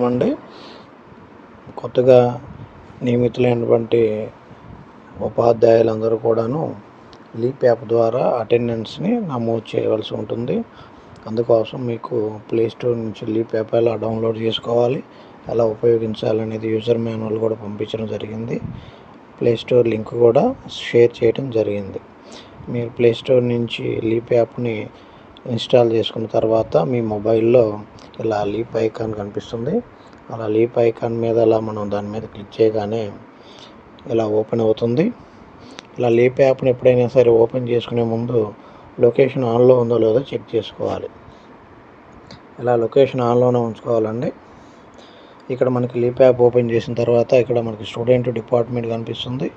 అండి కొత్తగా నియమితులైనటువంటి ఉపాధ్యాయులందరూ కూడాను లీప్ యాప్ ద్వారా అటెండెన్స్ని నమోదు చేయవలసి ఉంటుంది. అందుకోసం మీకు ప్లే స్టోర్ నుంచి లీప్ యాప్ ఎలా డౌన్లోడ్ చేసుకోవాలి ఎలా ఉపయోగించాలనేది యూజర్ మాన్యువల్ కూడా పంపించడం జరిగింది. ప్లే స్టోర్ లింక్ కూడా షేర్ చేయడం జరిగింది. మీరు ప్లే స్టోర్ నుంచి లీప్ యాప్ని ఇన్స్టాల్ చేసుకున్న తర్వాత మీ మొబైల్లో ఇలా లీప్ ఐకాన్ కనిపిస్తుంది. అలా లీప్ ఐకాన్ మీద అలా మనం దాని మీద క్లిక్ చేయగానే ఇలా ఓపెన్ అవుతుంది. ఇలా లీప్ యాప్ని ఎప్పుడైనా సరే ఓపెన్ చేసుకునే ముందు లొకేషన్ ఆన్లో ఉందో లేదో చెక్ చేసుకోవాలి. ఇలా లొకేషన్ ఆన్లోనే ఉంచుకోవాలండి. ఇక్కడ మనకి లీప్ యాప్ ఓపెన్ చేసిన తర్వాత ఇక్కడ మనకి స్టూడెంట్ డిపార్ట్మెంట్ కనిపిస్తుంది.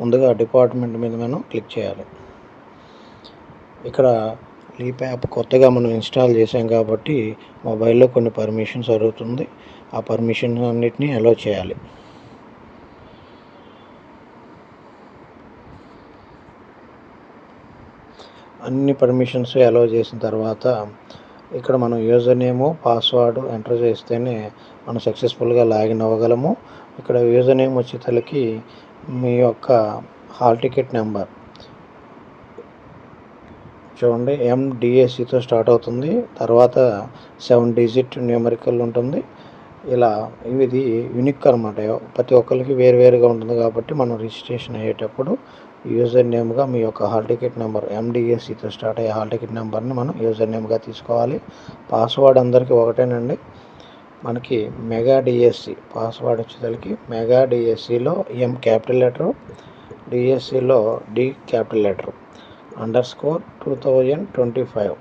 ముందుగా డిపార్ట్మెంట్ మీద మనం క్లిక్ చేయాలి. ఇక్కడ లీప్ యాప్ కొత్తగా మనం ఇన్స్టాల్ చేసాం కాబట్టి మొబైల్లో కొన్ని పర్మిషన్స్ అడుగుతుంది. ఆ పర్మిషన్ అన్నిటినీ అలో చేయాలి. అన్ని పర్మిషన్స్ అలో చేసిన తర్వాత ఇక్కడ మనం యూజర్ నేము పాస్వర్డ్ ఎంటర్ చేస్తేనే మనం సక్సెస్ఫుల్గా లాగిన్ అవ్వగలము. ఇక్కడ యూజర్ నేమ్ వచ్చేసరికి మీ యొక్క హాల్ టికెట్ నెంబర్ చూడండి ఎండిఎస్సితో స్టార్ట్ అవుతుంది. తర్వాత సెవెన్ డిజిట్ న్యూమరికల్ ఉంటుంది. ఇలా ఇది యూనిక్ అనమాట ప్రతి ఒక్కరికి వేరువేరుగా ఉంటుంది కాబట్టి మనం రిజిస్ట్రేషన్ అయ్యేటప్పుడు యూజర్ నేమ్గా మీ యొక్క హాల్ టికెట్ నెంబర్ ఎండిఎస్సితో స్టార్ట్ అయ్యే హాల్ టికెట్ నెంబర్ని మనం యూజర్ నేమ్గా తీసుకోవాలి. పాస్వర్డ్ అందరికీ ఒకటేనండి. మనకి మెగా డిఎస్సి పాస్వర్డ్ వచ్చేసరికి మెగా డిఎస్సిలో ఎం క్యాపిటల్ లెటరు డిఎస్సిలో D capital letter. Underscore two thousand twenty five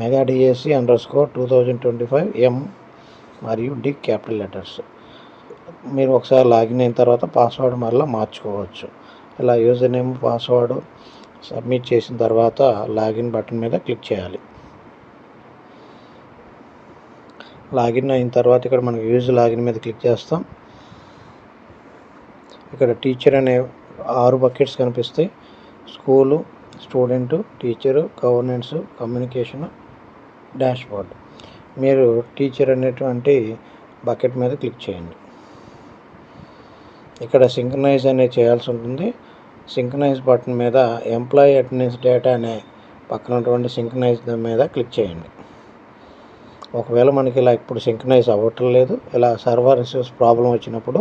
mega DSC underscore two thousand twenty five M మరియు డి క్యాపిటల్ లెటర్స్ మీరు ఒకసారి లాగిన్ అయిన తర్వాత పాస్వర్డ్ మరలా మార్చుకోవచ్చు. ఇలా యూజర్ నేమ్ పాస్వర్డ్ సబ్మిట్ చేసిన తర్వాత లాగిన్ బటన్ మీద క్లిక్ చేయాలి. లాగిన్ అయిన తర్వాత ఇక్కడ మనకి యూజ్ లాగిన్ మీద క్లిక్ చేస్తాం. ఇక్కడ టీచర్ అనే ఆరు బకెట్స్ కనిపిస్తాయి. School student teacher governance communication dashboard. మీరు టీచర్ అనేటువంటి బకెట్ మీద క్లిక్ చేయండి. ఇక్కడ సింక్రనైజ్ అనేది చేయాల్సి ఉంటుంది. సింక్రనైజ్ బటన్ మీద ఎంప్లాయీ అటెండెన్స్ డేటా అనే పక్కన ఉన్నటువంటి సింక్రనైజ్ మీద క్లిక్ చేయండి. ఒకవేళ మనకి ఇలా ఇప్పుడు సింక్రనైజ్ అవ్వటం లేదు ఇలా సర్వర్ రిసోర్స్ ప్రాబ్లం వచ్చినప్పుడు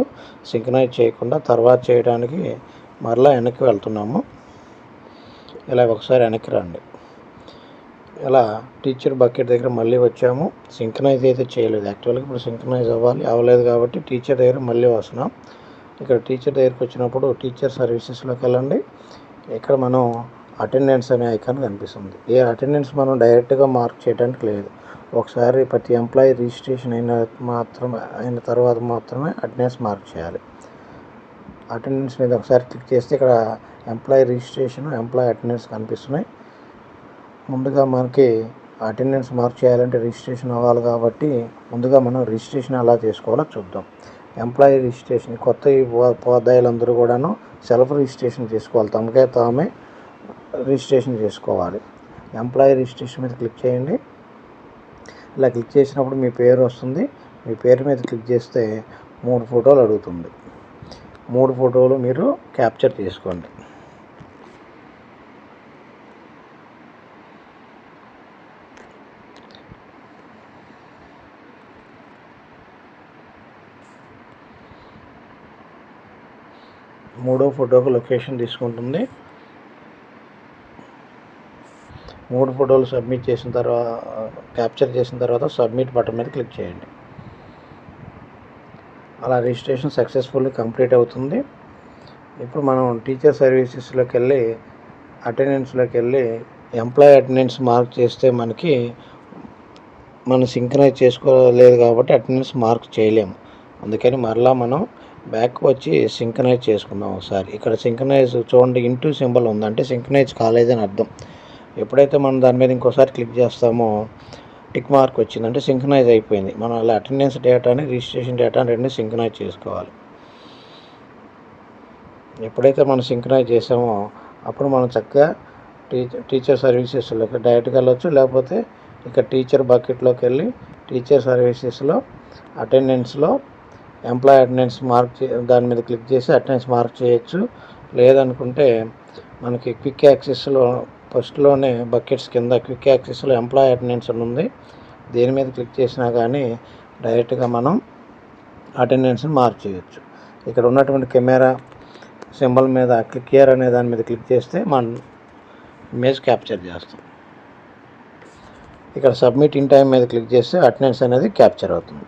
సింక్రనైజ్ చేయకుండా తర్వాత చేయడానికి మరలా వెనక్కి వెళ్తున్నాము. ఇలా ఒకసారి వెనక్కి రండి. ఇలా టీచర్ బకెట్ దగ్గర మళ్ళీ వచ్చాము. సింక్నైజ్ అయితే చేయలేదు. యాక్చువల్గా ఇప్పుడు సింక్నైజ్ అవ్వాలి అవ్వలేదు కాబట్టి టీచర్ దగ్గర మళ్ళీ వస్తున్నాం. ఇక్కడ టీచర్ దగ్గరికి వచ్చినప్పుడు టీచర్ సర్వీసెస్లోకి వెళ్ళండి. ఇక్కడ మనం అటెండెన్స్ అనే ఐకాన్ కనిపిస్తుంది. ఈ అటెండెన్స్ మనం డైరెక్ట్గా మార్క్ చేయడానికి లేదు. ఒకసారి ప్రతి ఎంప్లాయీ రిజిస్ట్రేషన్ అయిన మాత్రమే అయిన తర్వాత మాత్రమే అటెండెన్స్ మార్క్ చేయాలి. అటెండెన్స్ మీద ఒకసారి క్లిక్ చేస్తే ఇక్కడ ఎంప్లాయీ రిజిస్ట్రేషన్ ఎంప్లాయీ అటెండెన్స్ కనిపిస్తున్నాయి. ముందుగా మనకి అటెండెన్స్ మార్క్ చేయాలంటే రిజిస్ట్రేషన్ అవ్వాలి కాబట్టి ముందుగా మనం రిజిస్ట్రేషన్ ఎలా చేసుకోవాలో చూద్దాం. ఎంప్లాయీ రిజిస్ట్రేషన్ కొత్త ఉపాధ్యాయులందరూ కూడాను సెల్ఫ్ రిజిస్ట్రేషన్ చేసుకోవాలి. తమకే తామే రిజిస్ట్రేషన్ చేసుకోవాలి. ఎంప్లాయీ రిజిస్ట్రేషన్ మీద క్లిక్ చేయండి. ఇలా క్లిక్ చేసినప్పుడు మీ పేరు వస్తుంది. మీ పేరు మీద క్లిక్ చేస్తే మూడు ఫోటోలు అడుగుతుంది. మూడు ఫోటోలు మీరు క్యాప్చర్ చేసుకోండి మూడో ఫోటోకు లొకేషన్ తీసుకుంటుంది. మూడు ఫోటోలు సబ్మిట్ చేసిన తర్వాత క్యాప్చర్ చేసిన తర్వాత సబ్మిట్ బటన్ మీద క్లిక్ చేయండి. అలా రిజిస్ట్రేషన్ సక్సెస్ఫుల్లీ కంప్లీట్ అవుతుంది. ఇప్పుడు మనం టీచర్ సర్వీసెస్లోకి వెళ్ళి అటెండెన్స్లోకి వెళ్ళి ఎంప్లాయీ అటెండెన్స్ మార్క్ చేస్తే మనకి మనం సింక్రనైజ్ చేసుకోలేదు కాబట్టి అటెండెన్స్ మార్క్ చేయలేము. అందుకని మరలా మనం బ్యాక్ వచ్చి సింక్రనైజ్ చేసుకుందాం ఒకసారి. ఇక్కడ సింక్రనైజ్ చూడండి ఇంటూ సింబల్ ఉందంటే అంటే కాలేజ్ కాలేదని అర్థం. ఎప్పుడైతే మనం దాని మీద ఇంకోసారి క్లిక్ చేస్తామో టిక్ మార్క్ వచ్చింది. అంటే అయిపోయింది. మనం అలా అటెండెన్స్ డేటాని రిజిస్ట్రేషన్ డేటాని రెండు సింక్నైజ్ చేసుకోవాలి. ఎప్పుడైతే మనం సింక్నైజ్ చేసామో అప్పుడు మనం చక్కగా టీచర్ టీచర్ సర్వీసెస్లోకి డైరెక్ట్గా వెళ్ళొచ్చు. లేకపోతే ఇక టీచర్ బకెట్లోకి వెళ్ళి టీచర్ సర్వీసెస్లో అటెండెన్స్లో ఎంప్లాయ్ అటెండెన్స్ మార్క్ చే దాని మీద క్లిక్ చేసి అటెండెన్స్ మార్క్ చేయొచ్చు. లేదనుకుంటే మనకి క్విక్ యాక్సెస్లో ఫస్ట్లోనే బకెట్స్ కింద క్విక్ యాక్సెస్లో ఎంప్లాయ్ అటెండెన్స్ అని ఉంది. దేని మీద క్లిక్ చేసినా కానీ డైరెక్ట్గా మనం అటెండెన్స్ని మార్క్ చేయొచ్చు. ఇక్కడ ఉన్నటువంటి కెమెరా సింబల్ మీద క్లిక్ ఇయర్ అనే దాని మీద క్లిక్ చేస్తే మన ఇమేజ్ క్యాప్చర్ చేస్తాం. ఇక్కడ సబ్మిట్ ఇన్ టైం మీద క్లిక్ చేస్తే అటెండెన్స్ అనేది క్యాప్చర్ అవుతుంది.